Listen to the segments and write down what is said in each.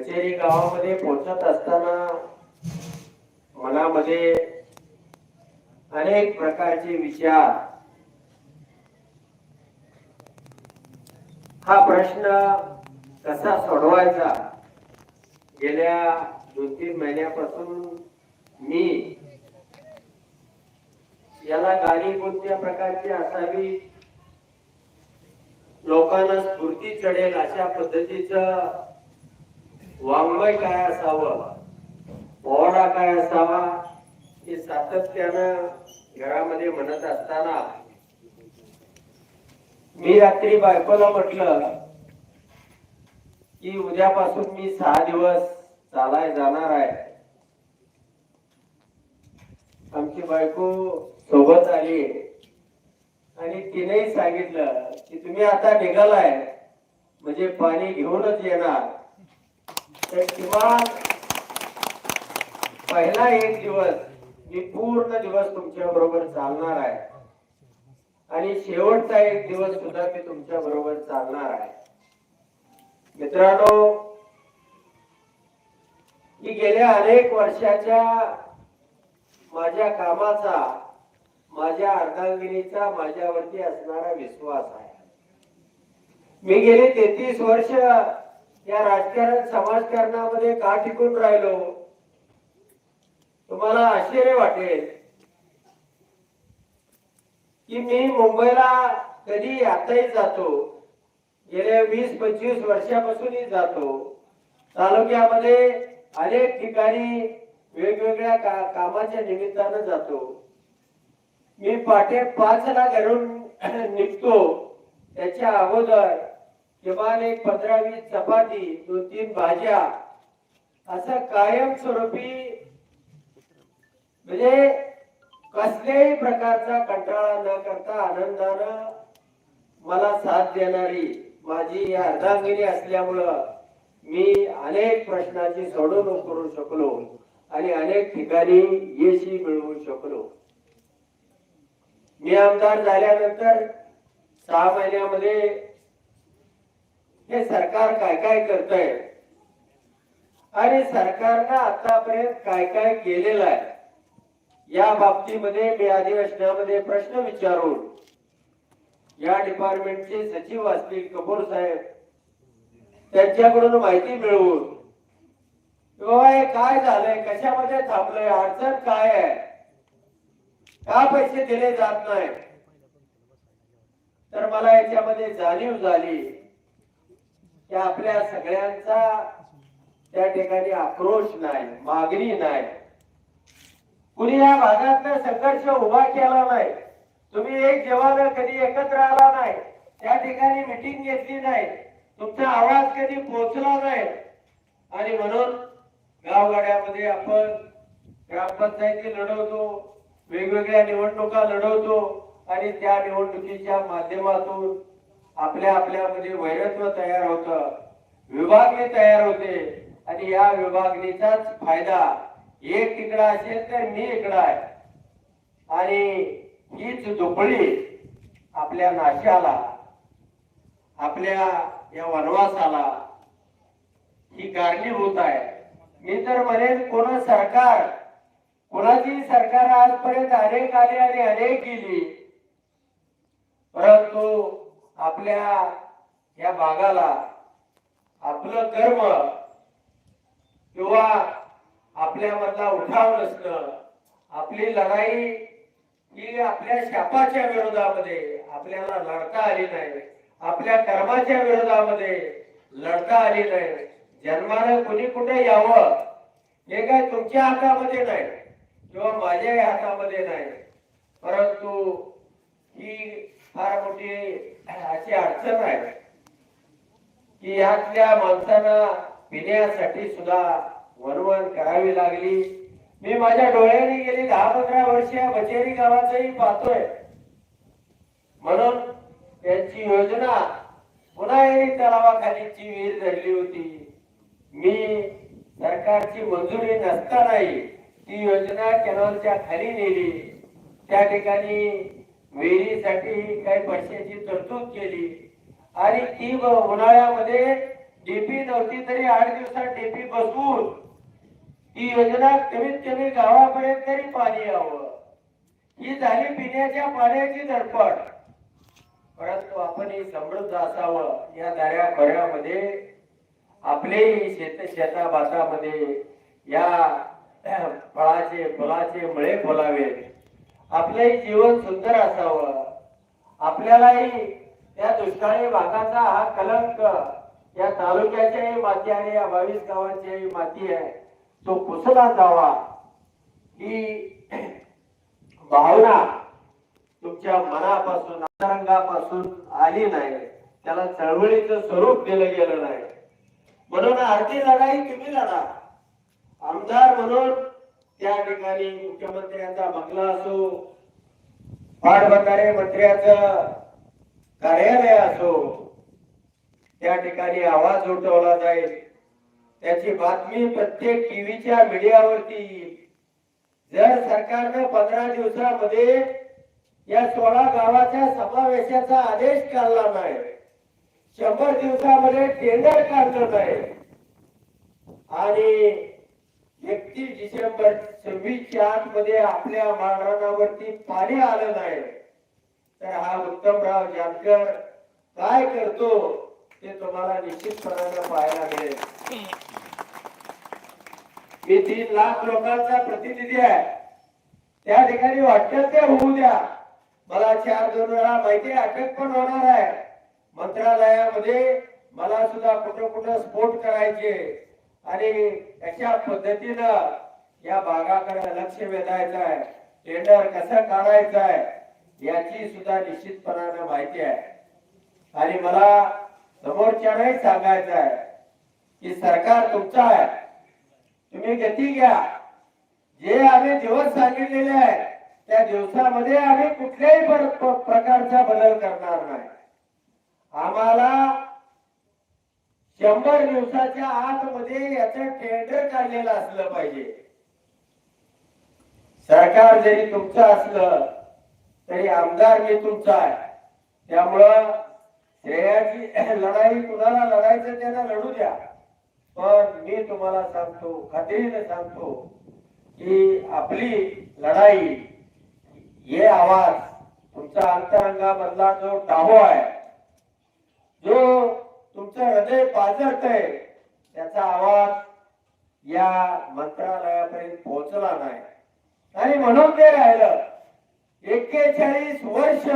कचेरी गावामध्ये पोहोचत असताना मनामध्ये अनेक प्रकारचे विचार. हा प्रश्न कसा सोडवायचा? गेल्या दोन तीन महिन्यापासून मी याला गाणी कोणत्या प्रकारची असावी? लोकांना स्फूर्ती चढेल अशा पद्धतीचं वाङ्मय काय असावं? पोहरा काय असावा? हे सातत्यानं घरामध्ये म्हणत असताना मी रात्री बायकोला म्हटलं की उद्यापासून मी सहा दिवस चालाय जाणार आहे. आमची बायको सोबत आली आणि तिनेही सांगितलं की तुम्ही आता निघालाय म्हणजे पाणी घेऊनच येणार. तर किमान पहिला एक दिवस मी पूर्ण दिवस तुमच्या बरोबर चालणार आहे. आणि शेवटचा एक दिवस सुद्धा मी तुमच्या बरोबर चालणार आहे. मित्रांनो मी गेल्या अनेक वर्षाच्या माझ्या कामाचा माझ्या अर्धांगिनीचा माझ्यावरती असणारा विश्वास आहे. मी गेले तेहतीस वर्ष या राजकारण समाजकारणामध्ये का टिकून राहिलो? तुम्हाला आश्चर्य वाटेल की मी मुंबईला कधी आताही जातो. गेल्या वीस पंचवीस वर्षापासूनही जातो. तालुक्यामध्ये अनेक ठिकाणी वेगवेगळ्या का, कामाच्या निमित्तानं जातो. मी पाठे पाचला घरून निघतो. त्याच्या अगोदर किमान एक पंधरा वीस चपाती दोन तीन भाज्या असं कायमस्वरूपी म्हणजे कसल्याही प्रकारचा कंटाळा न करता आनंदानं मला साथ देणारी माझी या अर्धांगिनी असल्यामुळं मी अनेक प्रश्नाची सोडवणूक करू शकलो आणि अनेक ठिकाणी यशही मिळवू शकलो. मी आमदार झाल्यानंतर सहा महिन्यामध्ये हे सरकार काय काय करतंय? आणि सरकारनं आतापर्यंत काय काय केलेलं आहे? या बाबतीमध्ये मी अधिवेशनामध्ये प्रश्न विचारून या डिपार्टमेंटचे सचिव असतील कपूर साहेब त्यांच्याकडून माहिती मिळवून बाबा हे काय झालंय? कशामध्ये थांबलंय? अडचण काय आहे? का पैसे दिले जात नाही तर मला याच्यामध्ये जाणीव झाली. की आपल्या सगळ्यांचा त्या ठिकाणी आक्रोश नाही मागणी नाही. कुणी या भागातला संघर्ष उभा केला नाही तुम्ही एक जेव्हा कधी एकत्र आला नाही त्या ठिकाणी मिटिंग घेतली नाही तुमचा आवाज कधी पोहोचला नाही. आणि म्हणून गावगाड्यामध्ये आपण ग्रामपंचायती लढवतो वेगवेगळ्या निवडणुका लढवतो आणि त्या निवडणुकीच्या माध्यमातून आपल्या आपल्यामध्ये म्हणजे वैरत्व तयार होतं. विभागणी तयार होते. आणि या विभागणीचाच फायदा एक तिकडा असेल तर मी इकडा आहे. आणि हीच दुपळी आपल्या नाशाला आपल्या या वनवासाला ही कारणीभूत आहे. मी तर म्हणेन कोण सरकार कोणाची सरकार आजपर्यंत अनेक आले आणि अनेक गेली. परंतु आपल्या या भागाला आपलं कर्म किंवा आपल्यामधला उठाव नसणं आपली लढाई ही आपल्या शापाच्या विरोधामध्ये आपल्याला लढता आली नाही. आपल्या कर्माच्या विरोधामध्ये लढता आली नाही. जन्मानं कुणी कुठे यावं हे काय तुमच्या हातामध्ये नाही किंवा माझ्याही हातामध्ये नाही. परंतु ही फार मोठी अशी अडचण आहे की यातल्या माणसांना पिण्यासाठी सुद्धा वनवण करावी लागली. मी माझ्या डोळ्याने गेली दहा पंधरा वर्ष या बचेरी गावाचंही पाहतोय. म्हणून त्यांची योजना पुन्हा एक तलावाखालीची विहीर धरली होती. मी सरकारची मंजुरी नसतानाही ती योजना कॅनॉलच्या खाली नेली. त्या ठिकाणी विहिरीसाठी काही पैशाची तरतूद केली. आणि ती उन्हाळ्यामध्ये डीपी नव्हती तरी आठ दिवसात डीपी बसवून ही योजना कमीत कमी गावापर्यंत तरी पाणी यावं. ही झाली पिण्याच्या पाण्याची धडपड. परंतु आपण ही समृद्ध असावं. या दऱ्या खोऱ्यामध्ये आपले शेत शेता भातामध्ये या फळाचे फुलाचे मळे फुलावेत. आपलंही जीवन सुंदर असावं. आपल्यालाही त्या दुष्काळी भागाचा हा कलंक या तालुक्याच्याही माती आणि या बावीस गावांच्याही माती आहे तो पुसला जावा. ही भावना तुमच्या मनापासून अंतरंगापासून आली नाही. त्याला चळवळीचं स्वरूप दिलं गेलं नाही. म्हणून आरती लढाई तुम्ही लढा. आमदार म्हणून त्या ठिकाणी मुख्यमंत्र्यांचा बंगला असो पाटबंधारे मंत्र्याच कार्यालय असो त्या ठिकाणी आवाज उठवला जाईल. त्याची बातमी प्रत्येक टीव्हीच्या मीडियावरती येईल. जर सरकारनं पंधरा दिवसामध्ये या सोळा गावाच्या समावेशाचा आदेश काढला नाही शंभर दिवसामध्ये टेंडर काढलं नाही आणि एकतीस डिसेंबर सव्वीसच्या आत मध्ये आपल्या माळरानावरती पाणी आलं नाही. तर हा उत्तमराव जानकर काय करतो ते तुम्हाला निश्चितपणाने पाहायला मिळेल. मी तीन लाख लोकांचा प्रतिनिधी आहे. त्या ठिकाणी वाटतं ते होऊ द्या. मला चार दोन वेळा माहिती अटक पण होणार आहे. मंत्रालयामध्ये मला सुद्धा कुठं कुठं स्फोट करायचे. आणि अशा पद्धतीनं या भागाकडे लक्ष वेधायचं आहे टेंडर कसं काढायचं आहे याची सुद्धा निश्चितपणाने माहिती आहे. आणि मला समोरच्यालाही सांगायचं आहे की सरकार तुमचं आहे. तुम्ही गती घ्या. जे आम्ही दिवस सांगितलेले आहेत त्या दिवसामध्ये आम्ही कुठल्याही प्रकारचा बदल करणार नाही. आम्हाला शंभर दिवसाच्या आतमध्ये याचं टेंडर काढलेलं असलं पाहिजे. सरकार जरी तुमचं असलं तरी आमदार मी तुमचा आहे. त्यामुळं श्रेयाची लढाई कुणाला लढायचं त्यांना लढू द्या. पण मी तुम्हाला सांगतो खात्रीने सांगतो की आपली लढाई हे आवाज तुमचा अंतरंगामधला जो टाहो आहे जो तुमचं हृदय पाजरत आहे त्याचा आवाज या मंत्रालयापर्यंत पोहोचला नाही. आणि म्हणून ते राहिलं. एक्केचाळीस वर्ष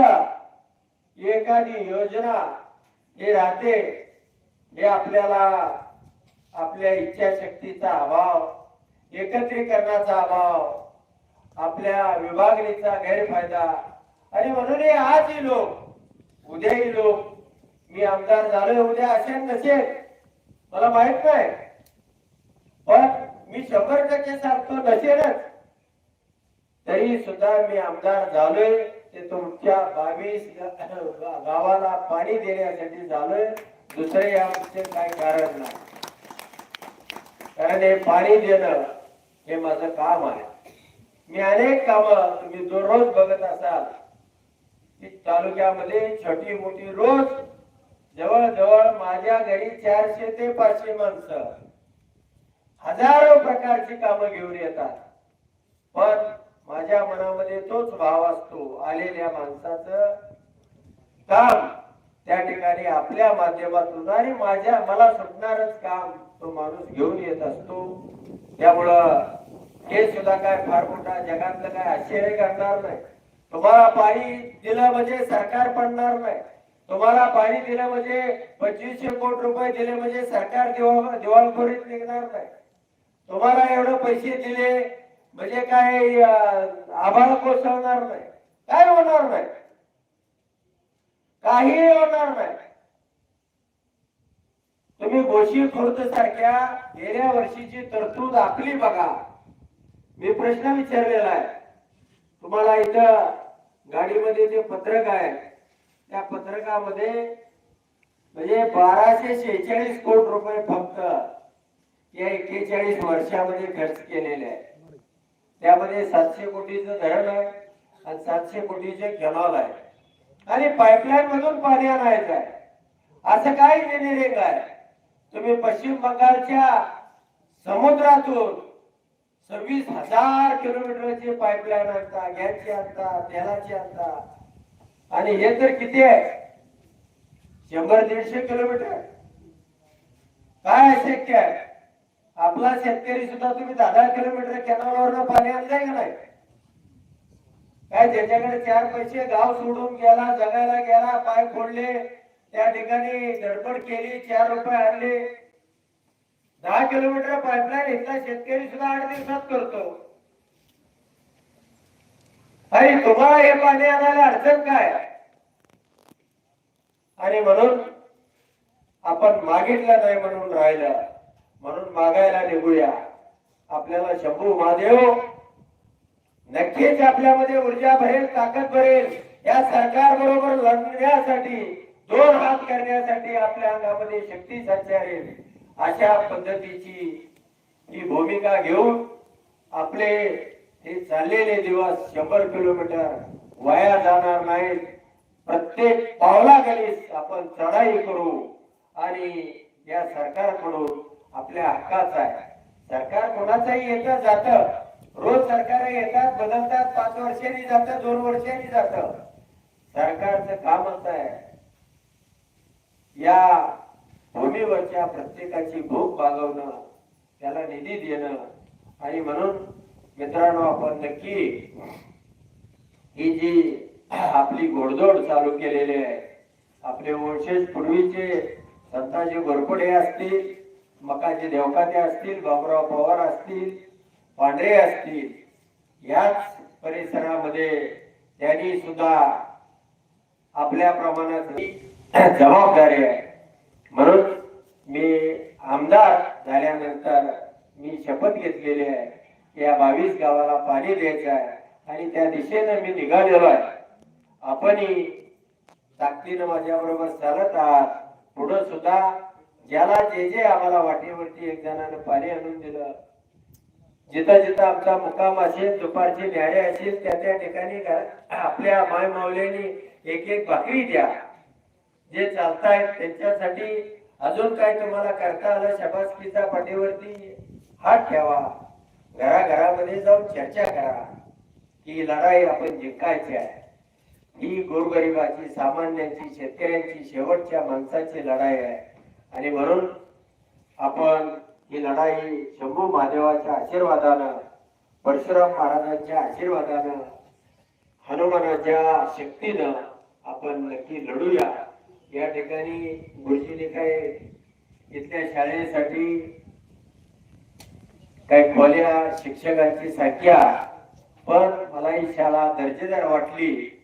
एखादी योजना हे राहते. हे आपल्याला आपल्या इच्छाशक्तीचा अभाव एकत्रीकरणाचा अभाव आपल्या विभागणीचा गैरफायदा. आणि म्हणून हे आजही लोक उद्याही लोक मी आमदार झालोय उद्या असेल नसेल मला माहीत नाही. पण मी शंभर टक्के सांगतो नसेलच तरी सुद्धा मी आमदार झालोय ते तुमच्या बावीस गावाला पाणी देण्यासाठी झालोय. दुसरे यामध्ये काय कारण नाही. कारण हे पाणी देणं हे माझं काम आहे. मी अनेक काम तुम्ही दररोज बघत असाल. की तालुक्यामध्ये छोटी मोठी रोज जवळजवळ माझ्या घरी चारशे ते पाचशे माणसं. हजारो प्रकारची कामं घेऊन येतात. पण माझ्या मनामध्ये तोच भाव असतो आलेल्या माणसाचं काम. त्या ठिकाणी आपल्या माध्यमातून आणि माझ्या मला सुटणारच काम तो माणूस घेऊन येत असतो. त्यामुळं हे सुद्धा काय फार मोठा जगातलं काय आश्चर्य करणार नाही. तुम्हाला पाणी दिलं म्हणजे सरकार पडणार नाही. तुम्हाला पाणी दिलं म्हणजे पंचवीसशे कोटी रुपये दिले म्हणजे सरकार दिवाळखोरीत निघणार नाही. तुम्हाला एवढं पैसे दिले म्हणजे काय आभाळ कोसळणार नाही. काय होणार नाही? काही होणार नाही. तुम्ही गोशी खुर्द सारख्या गेल्या वर्षीची तरतूद आपली बघा. मी प्रश्न विचारलेला आहे. तुम्हाला इथं गाडीमध्ये जे पत्रक आहे त्या पत्रकामध्ये म्हणजे बाराशे शेहेचाळीस कोटी रुपये फक्त या एक्केचाळीस वर्षामध्ये खर्च केलेले आहे त्यामध्ये सातशे कोटीचं धरण आहे आणि सातशे कोटीचे कॅनॉल आहे. आणि पाईपलाईन मधून पाणी आणायचं आहे. असं काय इंजिनिअरिंग आहे. तुम्ही पश्चिम बंगालच्या समुद्रातून सव्वीस हजार किलोमीटरची पाईपलाईन आणता गॅसची आणता तेलाची आणता आणि हे तर किती आहे? शंभर दीडशे किलोमीटर. काय शक्य आहे? आपला शेतकरी सुद्धा तुम्ही दहा दहा किलोमीटर कॅनलवरनं पाणी आणलाय का नाही? काय ज्याच्याकडे चार पैसे गाव सोडून गेला जगायला गेला पाय फोडले त्या ठिकाणी गडबड केली चार रुपये आणले. दहा किलोमीटर पाईपलाईन इथला शेतकरी सुद्धा आठ दिवसात करतो. आणि तुम्हाला हे पाणी आणायला अडचण काय? आणि म्हणून आपण मागितलं नाही म्हणून राहिलं. म्हणून मागायला निघूया. आपल्याला शंभू महादेव नक्कीच आपल्यामध्ये ऊर्जा भरेल ताकद भरेल. या सरकार बरोबर लढण्यासाठी दोन हात करण्यासाठी आपल्या अंगामध्ये शक्ती संचारेल. अशा पद्धतीची ही भूमिका घेऊन आपले हे चाललेले दिवस शंभर किलोमीटर वाया जाणार नाहीत. प्रत्येक पावलाखालीच आपण चढाई करू. आणि या सरकारकडून आपल्या हक्काचा आहे. सरकार कोणाचाही येतं जात. रोज सरकार येतात बदलतात. पाच वर्षांनी जात दोन वर्षांनी जात. सरकारचं कामच आहे. या भूमीवरच्या प्रत्येकाची भूक भागवणं त्याला निधी देणं. आणि म्हणून मित्रांनो आपण नक्की ही जी आपली घोडदौड चालू केलेली आहे आपले वंशज पूर्वीचे संताजी घोरपडे असतील मकाजी देवकाते असतील बाबुराव पवार असतील पांढरे असतील याच परिसरामध्ये त्यांनी सुद्धा आपल्या प्रमाणात जबाबदारी आहे. म्हणून मी आमदार झाल्यानंतर मी शपथ घेतलेली आहे. या बावीस गावाला पाणी द्यायचं आहे. आणि त्या दिशेनं मी निघालेलो आहे. आपणही ताकदीनं माझ्याबरोबर चालत आहात. पुढं सुद्धा ज्याला जे जे आम्हाला वाटेवरती एक जणानं पाणी आणून दिलं जिथं जिथं आमचा मुक्काम असेल दुपारची न्याय असेल त्या त्या ठिकाणी आपल्या माय मावल्याने एक एक भाकरी द्या. जे चालतायत त्यांच्यासाठी अजून काय तुम्हाला करता आलं शबासकीच्या पाठीवरती हात ठेवा. घराघरामध्ये जाऊन चर्चा करा की ही लढाई आपण जिंकायची आहे. ही गोरगरिबाची सामान्यांची शेतकऱ्यांची शेवटच्या माणसाची लढाई आहे. आणि म्हणून आपण ही लढाई शंभू महादेवाच्या आशीर्वादानं परशुराम महाराजांच्या आशीर्वादानं हनुमानाच्या शक्तीनं आपण नक्की लढूया. या ठिकाणी गुरुजीने काय इथल्या शाळेसाठी काही खोल्या शिक्षकांची संख्या पण मला ही शाळा दर्जेदार वाटली.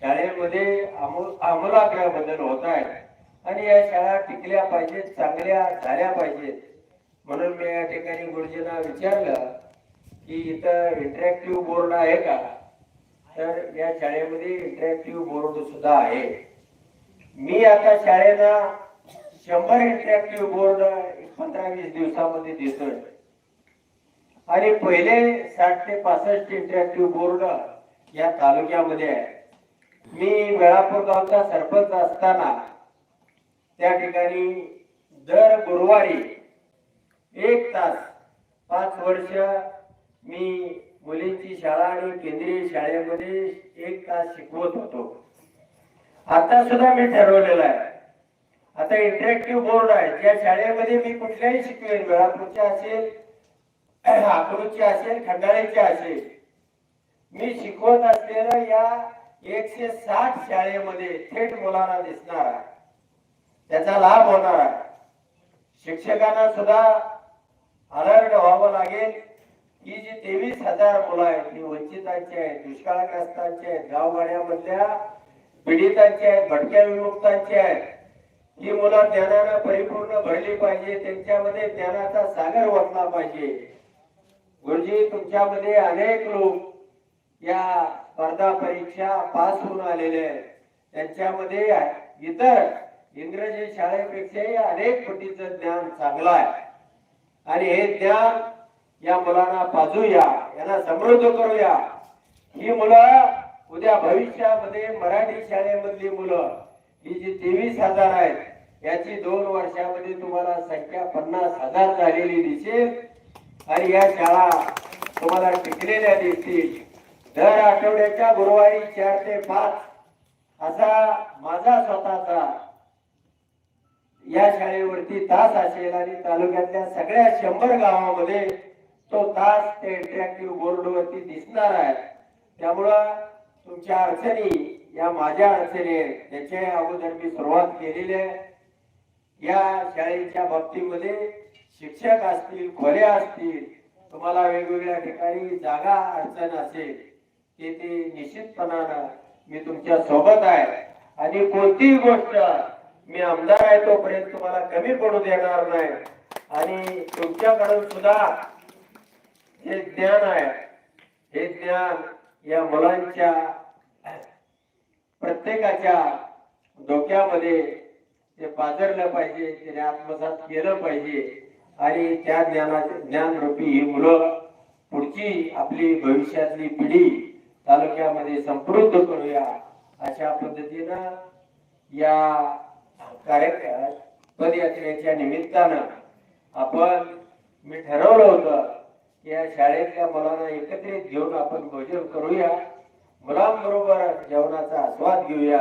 शाळेमध्ये आमू- आमूलाग्र बदल होत आहे आणि या शाळा टिकल्या पाहिजेत चांगल्या झाल्या पाहिजेत. म्हणून मी या ठिकाणी गुरुजींना विचारलं की इथं इंटरॅक्टिव्ह बोर्ड आहे का? तर या शाळेमध्ये इंटरॅक्टिव्ह बोर्ड सुद्धा आहे. मी आता शाळेला शंभर इंटरॅक्टिव्ह बोर्ड पंधरा वीस दिवसामध्ये देतोय. आणि पहिले साठ ते पासष्ट इंटरॅक्टिव्ह बोर्ड या तालुक्यामध्ये आहे. मी वेळापूर गावचा सरपंच असताना त्या ठिकाणी दर गुरुवारी एक तास पाच वर्ष मी मुलींची शाळा आणि केंद्रीय शाळेमध्ये एक तास शिकवत होतो. आता सुद्धा मी ठरवलेलं आहे. आता इंटरॅक्टिव्ह बोर्ड आहे. ज्या शाळेमध्ये मी कुठल्याही शिकवेन वेळापूरच्या असेल अकरूची असेल खंडाळ्याची असेल. मी शिकवत असलेल्या या एकशे साठ शाळेमध्ये थेट मुलांना दिसणार आहे. त्याचा लाभ होणार आहे. शिक्षकांना सुद्धा अलर्ट व्हावं लागेल ही जी तेवीस हजार मुलं आहेत ही वंचितांची आहेत दुष्काळग्रस्तांची आहेत गावगाड्यामधल्या पीडितांची आहेत भटक्या विमुक्तांची आहेत ही मुलं ज्ञानानं परिपूर्ण भरली पाहिजे त्यांच्यामध्ये ज्ञानाचा सागर वाटला पाहिजे. गुरुजी तुमच्यामध्ये अनेक लोक या स्पर्धा परीक्षा पास होऊन आलेले आहेत. त्यांच्यामध्ये इतर इंग्रजी शाळेपेक्षाही अनेक पटीचं ज्ञान चांगलं आहे. आणि हे ज्ञान या मुलांना पाजूया यांना समृद्ध करूया. ही मुलं उद्या भविष्यामध्ये मराठी शाळेमधली मुलं ही जी तेवीस हजार आहेत याची दोन वर्षामध्ये तुम्हाला संख्या पन्नास हजार झालेली दिसेल. आणि या शाळा तुम्हाला टिकलेल्या दिसतील दर आठवड्याच्या गुरुवारी चार ते पाच असा माझा स्वतःचा या शाळेवरती तास असेल आणि तालुक्यातल्या सगळ्या शंभर गावामध्ये तो तास ते इंटरॅक्टिव्ह बोर्डवरती दिसणार आहे. त्यामुळं तुमच्या अडचणी या माझ्या अडचणी आहेत त्याच्या अगोदर मी सुरुवात केलेली आहे. या शाळेच्या बाबतीमध्ये शिक्षक असतील खोल्या असतील तुम्हाला वेगवेगळ्या ठिकाणी जागा अडचण असेल ते ते निश्चितपणानं मी तुमच्यासोबत आहे. आणि कोणतीही गोष्ट मी आमदार आहे तोपर्यंत तुम्हाला कमी पडू देणार नाही. आणि तुमच्याकडून सुद्धा हे ज्ञान आहे हे ज्ञान या मुलांच्या प्रत्येकाच्या डोक्यामध्ये ते पाजरलं पाहिजे त्याने आत्मसात केलं पाहिजे. आणि त्या ज्ञानाचे ज्ञानरूपी ही मुलं पुढची आपली भविष्यातली पिढी तालुक्यामध्ये समृद्ध करूया अशा पद्धतीनं या कार्यक्रम पदयात्रेच्या निमित्तानं आपण मी ठरवलं होतं की या शाळेतल्या मुलांना एकत्रित घेऊन आपण भोजन करूया. मुलांबरोबर जेवणाचा आस्वाद घेऊया.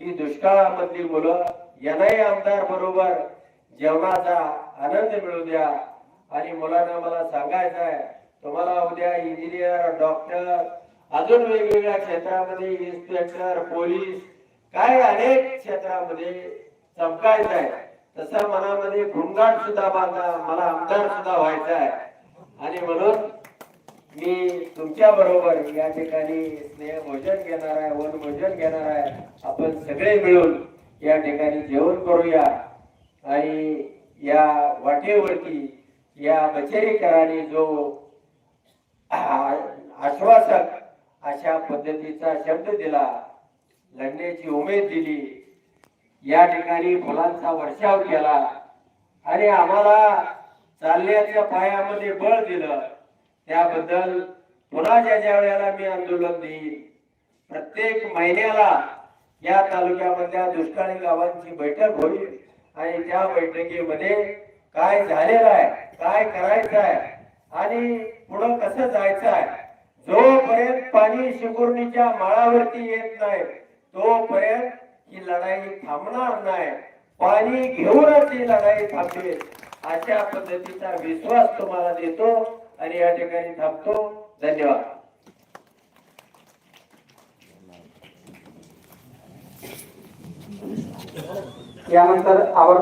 ही दुष्काळामधली मुलं यांनाही आमदार बरोबर जेवणाचा आनंद मिळू द्या. आणि मुलांना मला सांगायचं आहे तुम्हाला उद्या इंजिनियर डॉक्टर अजून वेगवेगळ्या क्षेत्रामध्ये इन्स्पेक्टर पोलीस काय अनेक क्षेत्रामध्ये चमकायचं आहे. तसं मनामध्ये घुंगाट सुद्धा बांधा मला आमदार सुद्धा व्हायचं आहे. आणि म्हणून मी तुमच्या बरोबर या ठिकाणी स्नेहभोजन घेणार आहे वन भोजन घेणार आहे. आपण सगळे मिळून या ठिकाणी जेवण करूया. आणि या वाटेवरती या बचेरीकरांनी जो आश्वासक अशा पद्धतीचा शब्द दिला लढण्याची उमेद दिली या ठिकाणी मुलांचा वर्षाव केला आणि आम्हाला चालण्याच्या पायामध्ये बळ दिलं त्याबद्दल पुन्हा ज्या ज्या वेळेला मी आंदोलन देईन प्रत्येक महिन्याला या तालुक्यामधल्या दुष्काळी गावांची बैठक होईल. आणि त्या बैठकीमध्ये काय झालेलं आहे काय करायचं आहे आणि पुढं कसं जायचं आहे जोपर्यंत पाणी शिकुर्णीच्या माळावरती येत नाही तोपर्यंत ही लढाई थांबणार नाही. पाणी घेऊनच ही लढाई थांबेल. अशा पद्धतीचा विश्वास तुम्हाला देतो आणि या ठिकाणी थांबतो. धन्यवाद. यानंतर आवर